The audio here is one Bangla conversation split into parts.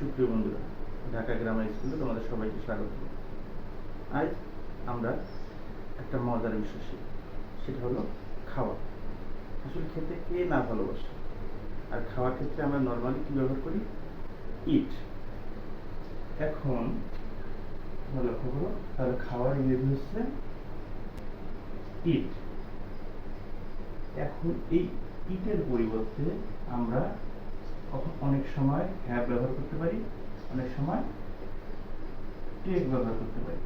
সুপ্রিয় বন্ধুরা, ঢাকা গ্রামের স্কুলে তোমাদের সবাইকে স্বাগত। আজ আমরা একটা মজার বিষয় শিখব, সেটা হলো খাওয়া। আসলে খেতে কে না ভালোবাসে? আর খাওয়ার ক্ষেত্রে আমরা নর্মালি কি ব্যবহার করি? ইট এখন লক্ষ্য করো তাহলে খাওয়ার ইংরেজি হচ্ছে ইট এখন এই ইটের পরিবর্তে আমরা অনেক সময় হ্যাভ ব্যবহার করতে পারি, অনেক সময় টেক ব্যবহার করতে পারি।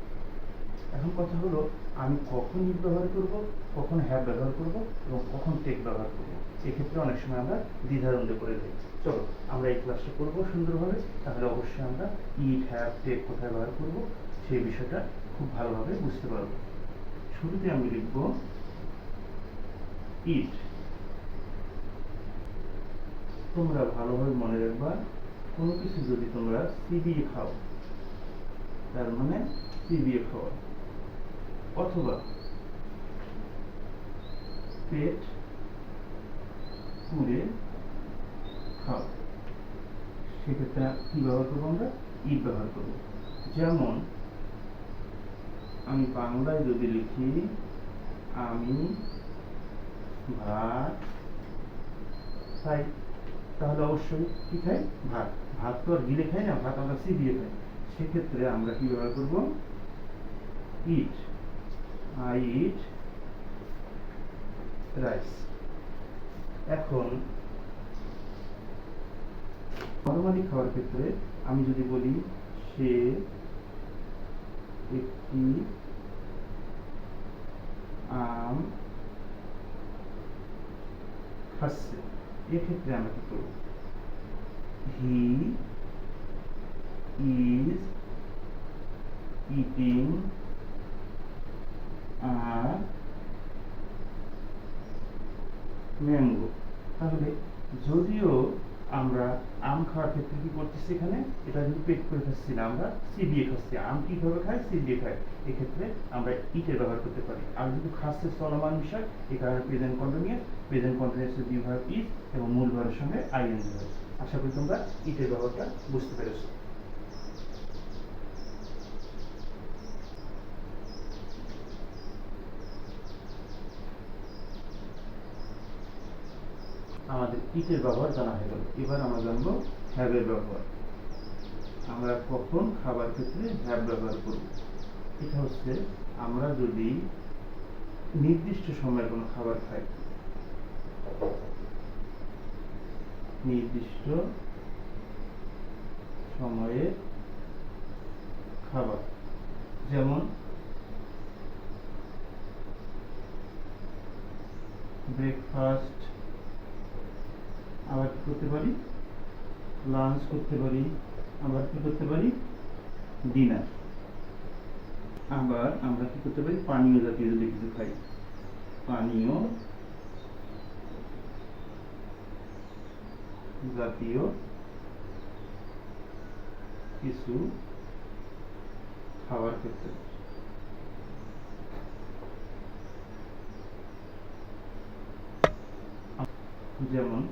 এখন কথা হলো, আমি কখন ইট ব্যবহার করব, কখন হ্যাভ ব্যবহার করব এবং কখন টেক ব্যবহার করব। এক্ষেত্রে অনেক সময় আমরা দ্বিধাদ্বন্দ্বে পড়ে যাই। চলো, আমরা এই ক্লাসটা করব সুন্দরভাবে, তাহলে অবশ্যই আমরা ইট হ্যাভ টেক কোথায় ব্যবহার করব, সেই বিষয়টা খুব ভালোভাবে বুঝতে পারব। শুরুতে আমি লিখব ইট তোমরা ভালোভাবে মনে রাখবা, কোনো কিছু যদি তোমরা চিবিয়ে খাও, তার মানে চিবিয়ে খাওয়া। অথবা পেট পুড়ে খাও। সেক্ষেত্রে কি ব্যবহার করব আমরা? ইট ব্যবহার করব। যেমন, আমি বাংলায় যদি লিখি, আমি ভাত খাই তাহলে অবশ্যই কি খাই? ভাত। ভাত তো আর গিলে খাই না, ভাত আমরা চিবিয়ে খাই। সেক্ষেত্রে আমরা কি ব্যবহার করব? ইট আই ইট রাইস এখন নর্মালি খাওয়ার ক্ষেত্রে আমি যদি বলি সে একটি আম খাচ্ছে। এক্ষেত্রে আমরা কি করব? হি ইজ ইটিং আর ম্যাঙ্গো তাহলে যদিও আমরা আম খাওয়ার ক্ষেত্রে কি করতেছি এখানে? এটা কিন্তু পেট করে খাচ্ছি না আমরা চিবিয়ে খাচ্ছি। আম কীভাবে খাই চিবিয়ে খাই এক্ষেত্রে আমরা ইটের ব্যবহার করতে পারি। আর যেহেতু খাচ্ছে চলমান বিষয় এই কারণে প্রেজেন্ট কন্টিনিউয়াস প্রেজেন্ট কন্টিনিউয়াসের বিভাগ ইট এবং মূল ভাবের সঙ্গে আইএনজি আশা করি তোমরা ইটের ব্যবহারটা বুঝতে পেরেছ। আমাদের ইটের ব্যবহার জানা হয়ে গেল। এবার আমরা জানব হ্যাবের ব্যবহার। আমরা কখন খাবার ক্ষেত্রে হ্যাব ব্যবহার করব? এটা হচ্ছে আমরা যদি নির্দিষ্ট সময়ে কোনো খাবার খাই। নির্দিষ্ট সময়ে খাবার। যেমন ব্রেকফাস্ট আবার কি করতে পারি? লাঞ্চ করতে পারি। আবার কি করতে পারি? ডিনার আবার আমরা কি করতে পারি? পানীয় জাতীয় যদি কিছু খাই। পানীয় জাতীয় কিছু খাওয়ার ক্ষেত্রে। যেমন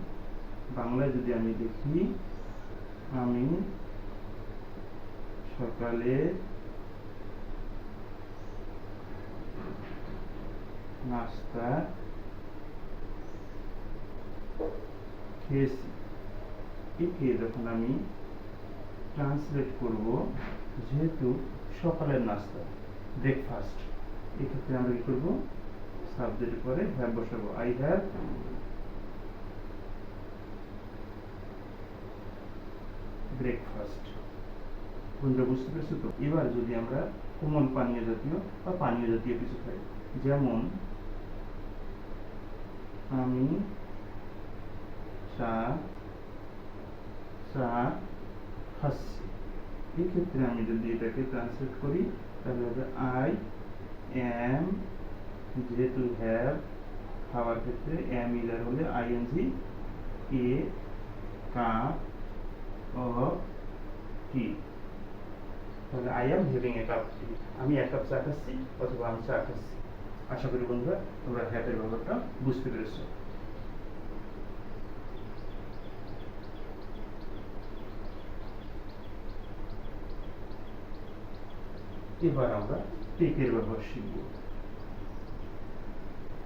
বাংলায় যদি আমি দেখি, আমি সকালে নাস্তা খেয়েছি। একে যখন আমি ট্রান্সলেট করব, যেহেতু সকালের নাস্তা ব্রেকফাস্ট এক্ষেত্রে আমরা কি করব? সাবজেক্টের পরে হ্যাভ বসাবো আই হ্যাভ ব্রেকফাস্ট বন্ধুরা বুঝতে পেরেছ তো? এবার যদি আমরা কোমল পানীয় জাতীয় বা পানীয় জাতীয় কিছু খাই, যেমন আমি চা চা আমি যদি এটাকে ট্রান্সলেট করি, তাহলে হবে আই এম যেহেতু হ্যাভ খাওয়ার ক্ষেত্রে এম ইলার হলে আইএনজি এ কা of তাহলে I am a cup tea আমি এক কাপ চা খাচ্ছি, অথবা আমি চা খাচ্ছি। আশা করি বন্ধুরা, তোমরা হ্যাপের ব্যাপারটা বুঝতে এবার আমরা টেকের ব্যবহার শিখব।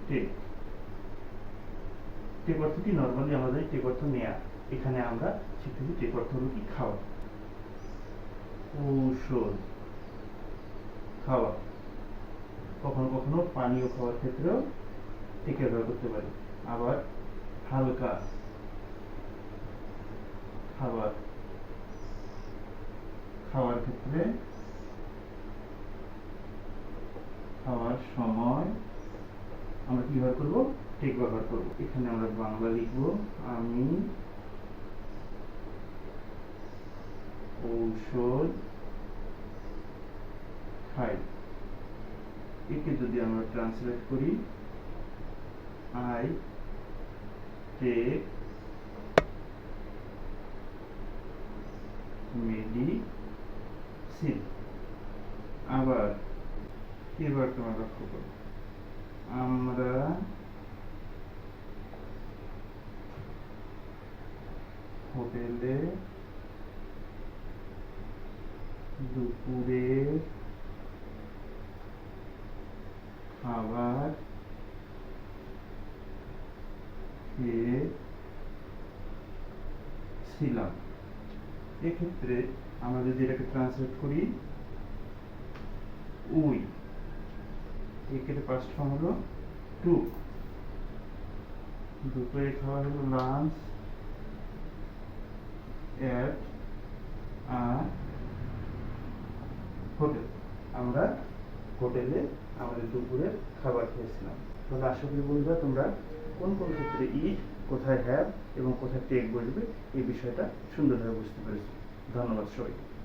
টেক। টেক অর্থ কি? নর্মালি আমাদের টেক অর্থ নেয়া। এখানে আমরা শিখতেছি টেক অর্থ হলো কি? খাওয়া। ঔষধ খাওয়া। কখনো কখনো পানীয় খাওয়ার ক্ষেত্রেও টেকে ব্যবহার করতে পারি। আবার হালকা খাবার খাওয়ার ক্ষেত্রে খাওয়ার সময় আমরা কি ব্যবহার করব? টেক ব্যবহার করব। এখানে আমরা বাংলা লিখব, আমি ঔষধ খাই একে যদি আমরা ট্রান্সলেট করি। আই টেক মেডিসিন আবার এবার তোমার লক্ষ্য করো। আমরা হোটেলে দুপুরে খাবার খেয়েছিলাম এক্ষেত্রে আমরা যদি এটাকে ট্রান্সলেট করি, উই। এক্ষেত্রে ফার্স্ট ফর্ম হলো টু দুপুরে খাওয়া হলো লাঞ্চ এট আর হোটেল আমরা হোটেলে আমাদের দুপুরের খাবার খেয়েছিলাম। তাহলে আশা করি বন্ধুরা তোমরা কোন কোন ক্ষেত্রে ইট কোথায় হ্যাভ এবং কোথায় টেক বসবে এই বিষয়টা সুন্দরভাবে বুঝতে পেরেছ। ধন্যবাদ সবাইকে।